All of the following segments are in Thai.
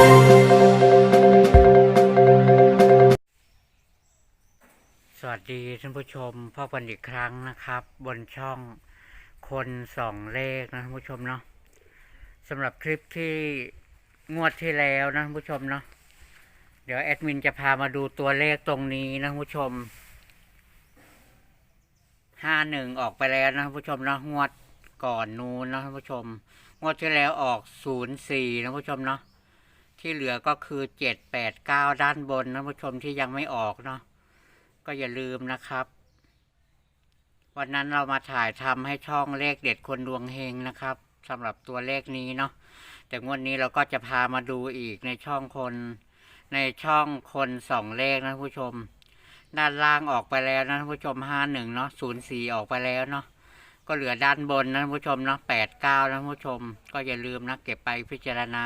สวัสดีท่านผู้ชมพ่อกันอีกครั้งนะครับ บนช่องคนสองเลขนะท่านผู้ชมเนาะสำหรับคลิปที่งวดที่แล้วนะท่านผู้ชมเนาะเดี๋ยวแอดมินจะพามาดูตัวเลขตรงนี้นะท่านผู้ชมห้าหนึ่งออกไปแล้วนะท่านผู้ชมเนาะงวดก่อนนู้นนะท่านผู้ชม งวดที่แล้วออกศูนย์สี่นะท่านผู้ชมเนาะ ที่เหลือก็คือเจ็ดแปดเก้าด้านบนนะผู้ชมที่ยังไม่ออกเนาะก็อย่าลืมนะครับ วันนั้นเรามาถ่ายทำให้ช่องเลขเด็ดคนดวงเฮงนะครับสำหรับตัวเลขนี้เนาะแต่งวดนี้เราก็จะพามาดูอีกในช่องคนในช่องคนสองเลขนะผู้ชม ด้านล่างออกไปแล้วนะผู้ชมห้าหนึ่งเนาะศูนย์สี่ออกไปแล้วเนาะก็เหลือด้านบนนะผู้ชมเนาะแปดเก้านะผู้ชม ก็อย่าลืมนะเก็บไปพิจารณา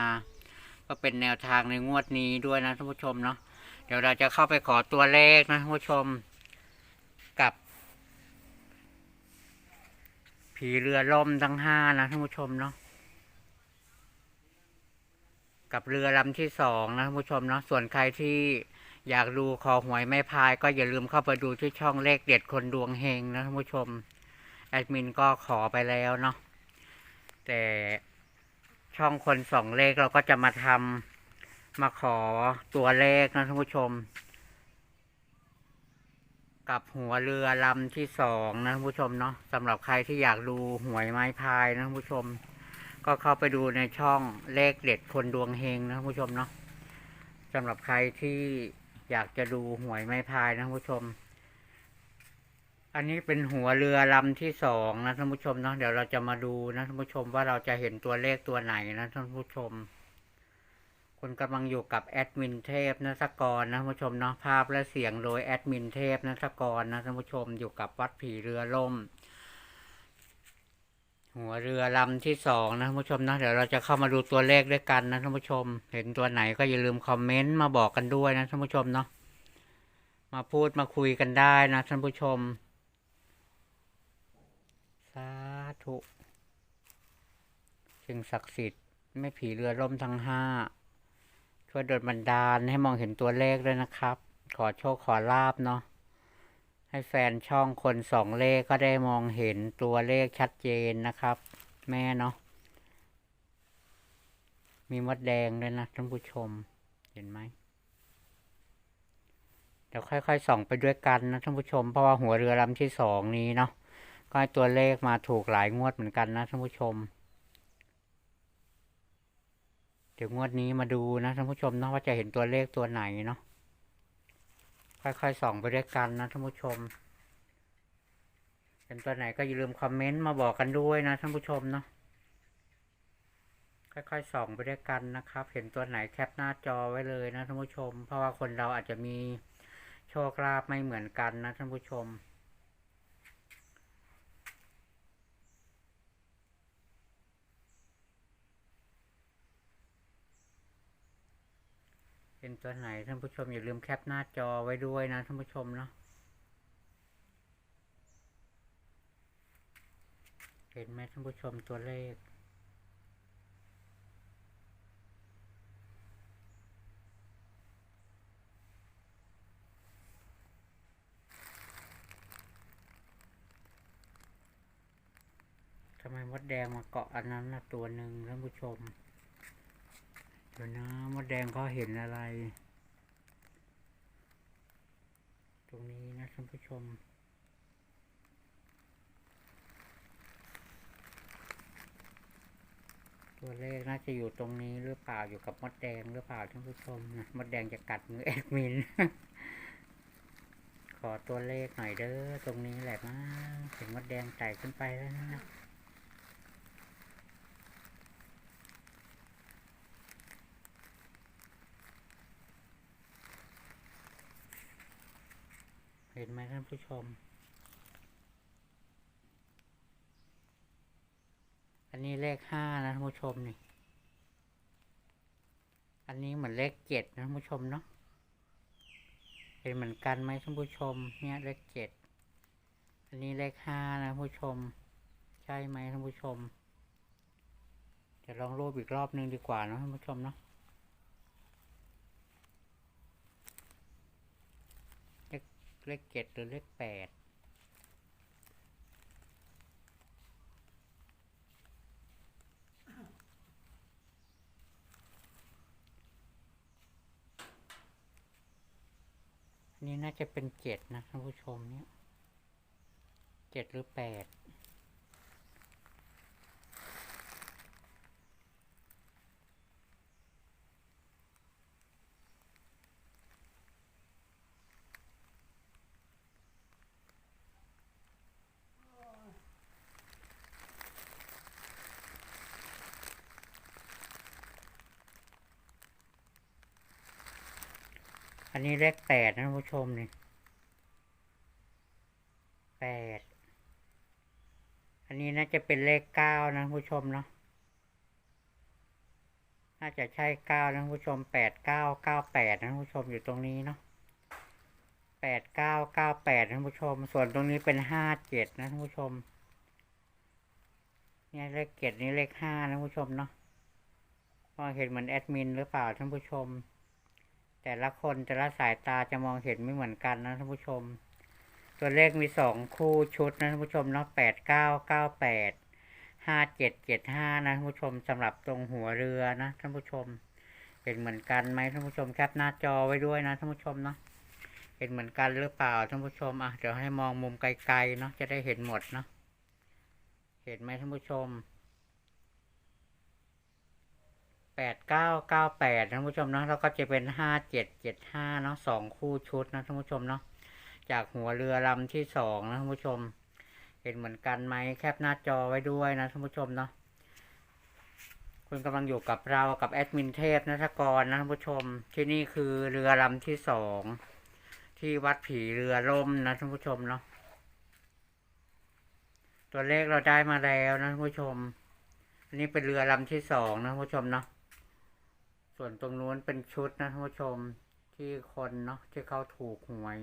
ก็เป็นแนวทางในงวดนี้ด้วยนะท่านผู้ชมเนาะเดี๋ยวเราจะเข้าไปขอตัวเลขนะท่านผู้ชม กับ ผีเรือล่มทั้งห้านะท่านผู้ชมเนาะกับเรือลำที่สองนะท่านผู้ชมเนาะส่วนใครที่อยากดูคอหวยไม่พาย ก็อย่าลืมเข้าไปดูที่ช่องเลขเด็ดคนดวงเฮงนะท่านผู้ชม แอดมินก็ขอไปแล้วเนาะแต่ ช่องคนสองเลขเราก็จะมาทำมาขอตัวเลขนะท่านผู้ชม กับหัวเรือลำที่สองนะท่านผู้ชมเนาะสำหรับใครที่อยากดูหวยไม้พายนะท่านผู้ชม ก็เข้าไปดูในช่องเลขเด็ดคนดวงเฮงนะท่านผู้ชมเนาะสำหรับใครที่อยากจะดูหวยไม้พายนะท่านผู้ชม อันนี้เป็นหัวเรือลำที่สองนะท่านผู้ชมเนาะเดี๋ยวเราจะมาดูนะท่านผู้ชมว่าเราจะเห็นตัวเลขตัวไหนนะท่านผู้ชม คุณกำลังอยู่กับแอดมินเทพนัสกรนะท่านผู้ชมเนาะภาพและเสียงโดยแอดมินเทพนัสกรนะท่านผู้ชมอยู่กับวัดผีเรือล่ม หัวเรือลำที่สองนะท่านผู้ชมเนาะเดี๋ยวเราจะเข้ามาดูตัวเลขด้วยกันนะท่านผู้ชม เห็นตัวไหนก็อย่าลืมคอมเมนต์มาบอกกันด้วยนะท่านผู้ชมเนาะมาพูดมาคุยกันได้นะท่านผู้ชม สาธุสิ่งศักดิ์สิทธิ์ไม่ผีเรือล่มทั้งห้าช่วยดลบันดาลให้มองเห็นตัวเลขด้วยนะครับ ขอโชคขอลาบเนาะให้แฟนช่องคนสองเลขก็ได้มองเห็นตัวเลขชัดเจนนะครับ แม่เนาะมีมดแดงด้วยนะท่านผู้ชมเห็นไหมเดี๋ยวค่อยๆส่องไปด้วยกันนะท่านผู้ชมเพราะว่าหัวเรือลำที่สองนี้เนาะ ก็ตัวเลขมาถูกหลายงวดเหมือนกันนะท่านผู้ชม เดี๋ยวงวดนี้มาดูนะท่านผู้ชมเนาะว่าจะเห็นตัวเลขตัวไหนเนาะค่อยๆส่องไปด้วยกันนะท่านผู้ชมเป็นตัวไหนก็อย่าลืมคอมเมนต์มาบอกกันด้วยนะท่านผู้ชมเนาะค่อยๆส่องไปด้วยกันนะครับ เห็นตัวไหนแคปหน้าจอไว้เลยนะท่านผู้ชม เพราะว่าคนเราอาจจะมีโชคลาภไม่เหมือนกันนะท่านผู้ชม เป็นตัวไหนท่านผู้ชมอย่าลืมแคปหน้าจอไว้ด้วยนะท่านผู้ชมเนาะเห็นไหมท่านผู้ชมตัวเลขทำไมมดแดงมาเกาะอันนั้นนะตัวหนึ่งท่านผู้ชม เดี๋ยวนะมดแดงเขาเห็นอะไร ตรงนี้นะท่านผู้ชม ตัวเลขน่าจะอยู่ตรงนี้หรือเปล่าอยู่กับมดแดงหรือเปล่าท่านผู้ชมนะมดแดงจะกัดมือแอดมิน ขอตัวเลขหน่อยเด้อตรงนี้แหละนะเห็นมดแดงไต่ขึ้นไปแล้วนะ เห็นไหมท่านผู้ชม อันนี้เลขห้านะท่านผู้ชมนี่ อันนี้เหมือนเลขเจ็ดนะท่านผู้ชมเนาะ เห็นเหมือนกันไหมท่านผู้ชม เนี่ยเลขเจ็ด อันนี้เลขห้านะท่านผู้ชม ใช่ไหมท่านผู้ชม จะลองรูปอีกรอบนึงดีกว่านะท่านผู้ชมเนาะ เลขเจ็ดหรือเลขแปดอันนี้น่าจะเป็นเจ็ดนะท่านผู้ชมเนี่ยเจ็ดหรือแปด อันนี้เลขแปดนะผู้ชมนี่แปดอันนี้น่าจะเป็นเลขเก้านะผู้ชมเนาะน่าจะใช่เก้านะผู้ชมแปดเก้าเก้าแปดนะผู้ชมอยู่ตรงนี้เนาะแปดเก้าเก้าแปดท่านผู้ชม ส่วนตรงนี้เป็นห้าเจ็ดนะผู้ชมเนี่ยเลขเจ็ดนี่เลขห้านะผู้ชมเนาะมอเห็นเหมือนแอดมินหรือเปล่าท่านผู้ชม แต่ละคนแต่ละสายตาจะมองเห็นไม่เหมือนกันนะท่านผู้ชม ตัวเลขมีสองคู่ชุดนะท่านผู้ชมเนาะแปดเก้าเก้าแปดห้าเจ็ดเจ็ดห้านะท่านผู้ชมสำหรับตรงหัวเรือนะท่านผู้ชม เห็นเหมือนกันไหมท่านผู้ชมแคปหน้าจอไว้ด้วยนะท่านผู้ชมเนาะเห็นเหมือนกันหรือเปล่าท่านผู้ชมอะเดี๋ยวให้มองมุมไกลๆเนาะจะได้เห็นหมดเนาะเห็นไหมท่านผู้ชม แป ดเก้าเก้าแปดท่านผู้ชมเนาะแล้วก็จะเป็นห้าเจ็ดเจ็ดห้าเนาะสองคู่ชุดนะท่านผู้ชมเนาะจากหัวเรือลำที่สองนะท่านผู้ชม เห็นเหมือนกันไหมแคปหน้าจอไว้ด้วยนะท่านผู้ชมเนาะคุณกำลังอยู่กับเรากับแอดมินเทพนัทกรนะท่านผู้ชม ที่นี่คือเรือลำที่สองที่วัดผีเรือล่มนะท่านผู้ชมเนาะตัวเลขเราได้มาแล้วนะท่านผู้ชม อันนี้เป็นเรือลำที่สองนะท่านผู้ชมเนาะ ส่วนตรงนู้นเป็นชุดนะท่านผู้ชมที่คนเนาะที่เขาถูกหวย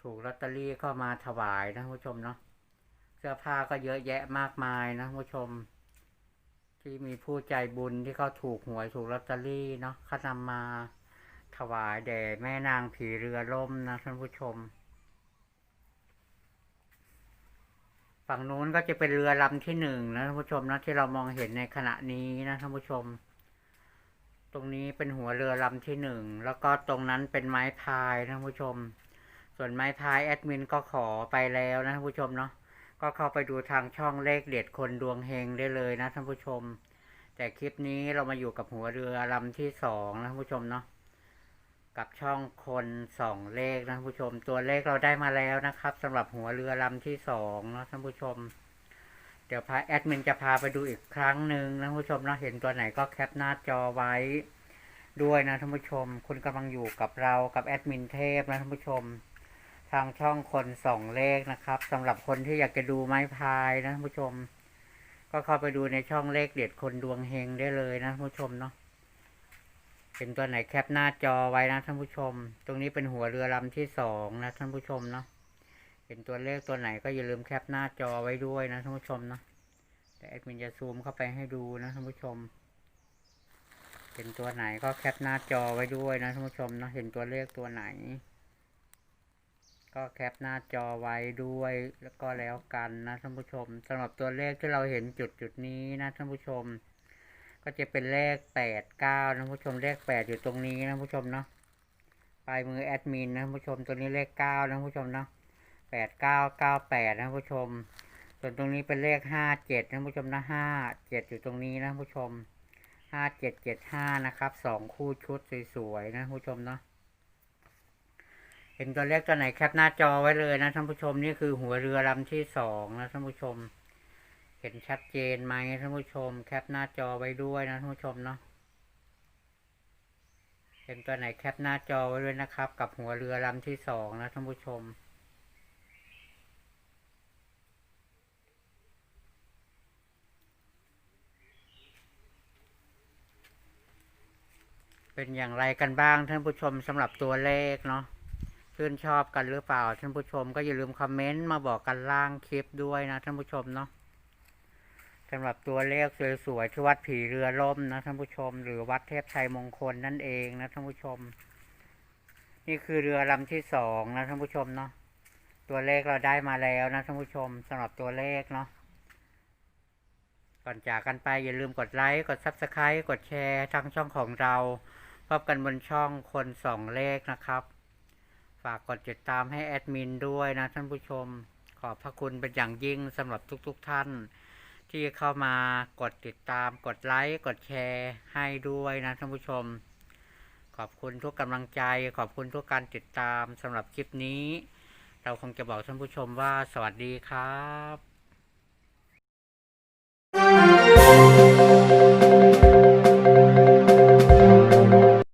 ถูกลอตเตอรี่เข้ามาถวายนะท่านผู้ชมเนาะเสื้อผ้าก็เยอะแยะมากมายนะท่านผู้ชม ที่มีผู้ใจบุญที่เขาถูกหวยถูกลอตเตอรี่เนาะเขานำมาถวายแด่แม่นางผีเรือล่มนะท่านผู้ชม ฝั่งนู้นก็จะเป็นเรือลำที่หนึ่งนะท่านผู้ชมนะที่เรามองเห็นในขณะนี้นะท่านผู้ชม ตรงนี้เป็นหัวเรือลำที่หนึ่ง แล้วก็ตรงนั้นเป็นไม้พายนะท่านผู้ชม ส่วนไม้พายแอดมินก็ขอไปแล้วนะท่านผู้ชมเนาะ ก็เข้าไปดูทางช่องเลขเด็ดคนดวงเฮงได้เลยนะท่านผู้ชม แต่คลิปนี้เรามาอยู่กับหัวเรือลำที่สองนะท่านผู้ชมเนาะ กับช่องคนสองเลขนะท่านผู้ชม ตัวเลขเราได้มาแล้วนะครับสำหรับหัวเรือลำที่สองนะท่านผู้ชม เดี๋ยวพาแอดมินจะพาไปดูอีกครั้งหนึ่งนะท่านผู้ชมเนาะเห็นตัวไหนก็แคปหน้าจอไว้ด้วยนะท่านผู้ชม คุณกำลังอยู่กับเรากับแอดมินเทพนะท่านผู้ชม ทางช่องคนสองเลขนะครับสำหรับคนที่อยากจะดูไม้พายนะท่านผู้ชม ก็เข้าไปดูในช่องเลขเด็ดคนดวงเฮงได้เลยนะท่านผู้ชมเนาะเห็นตัวไหนแคปหน้าจอไว้นะท่านผู้ชม ตรงนี้เป็นหัวเรือลำที่สองนะท่านผู้ชมเนาะ เห็นตัวเลขตัวไหนก็อย่าลืมแคปหน้าจอไว้ด้วยนะท่านผู้ชมนะแต่แอดมินจะซูมเข้าไปให้ดูนะท่านผู้ชมเห็นตัวไหนก็แคปหน้าจอไว้ด้วยนะท่านผู้ชมนะเห็นตัวเลขตัวไหน ก็แคปหน้าจอไว้ด้วยแล้วก็แล้วกันนะท่านผู้ชมสำหรับตัวเลขที่เราเห็นจุดจุดนี้นะท่านผู้ชม ก็จะเป็นเลขแปดเก้านะท่านผู้ชมเลขแปดอยู่ตรงนี้นะท่านผู้ชมเนาะปลายมือแอดมินนะท่านผู้ชมตัวนี้เลขเก้านะท่านผู้ชมเนาะ แปดเก้าเก้าแปดนะผู้ชม ส่วนตรงนี้เป็นเลขห้าเจ็ดนะผู้ชมนะห้าเจ็ดอยู่ตรงนี้นะผู้ชมห้าเจ็ดเจ็ดห้านะครับสองคู่ชุดสวยๆนะผู้ชมเนาะเห็นตัวเลขตัวไหนแคปหน้าจอไว้เลยนะท่านผู้ชมนี่คือหัวเรือลำที่สองนะท่านผู้ชม เห็นชัดเจนไหมท่านผู้ชม แคปหน้าจอไว้ด้วยนะท่านผู้ชมเนาะเห็นตัวไหนแคปหน้าจอไว้ด้วยนะครับ กับหัวเรือลำที่สองนะท่านผู้ชม เป็นอย่างไรกันบ้างท่านผู้ชมสำหรับตัวเลขเนาะชื่นชอบกันหรือเปล่าท่านผู้ชมก็อย่าลืมคอมเมนต์มาบอกกันล่างคลิปด้วยนะท่านผู้ชมเนาะสำหรับตัวเลขสวยๆที่วัดผีเรือล่มนะท่านผู้ชม หรือวัดเทพชัยมงคลนั่นเองนะท่านผู้ชม นี่คือเรือลำที่สองนะท่านผู้ชมเนาะตัวเลขเราได้มาแล้วนะท่านผู้ชมสำหรับตัวเลขเนาะก่อนจากกันไปอย่าลืมกดไลค์กด Subscribe กดแชร์ทางช่องของเรา พบกันบนช่องคนสองเลขนะครับ ฝากกดติดตามให้แอดมินด้วยนะท่านผู้ชม ขอบพระคุณเป็นอย่างยิ่งสำหรับทุกๆทท่าน ที่เข้ามากดติดตามกดไลค์กดแชร์ให้ด้วยนะท่านผู้ชม ขอบคุณทุกกำลังใจ ขอบคุณทุกการติดตามสำหรับคลิปนี้ เราคงจะบอกท่านผู้ชมว่าสวัสดีครับ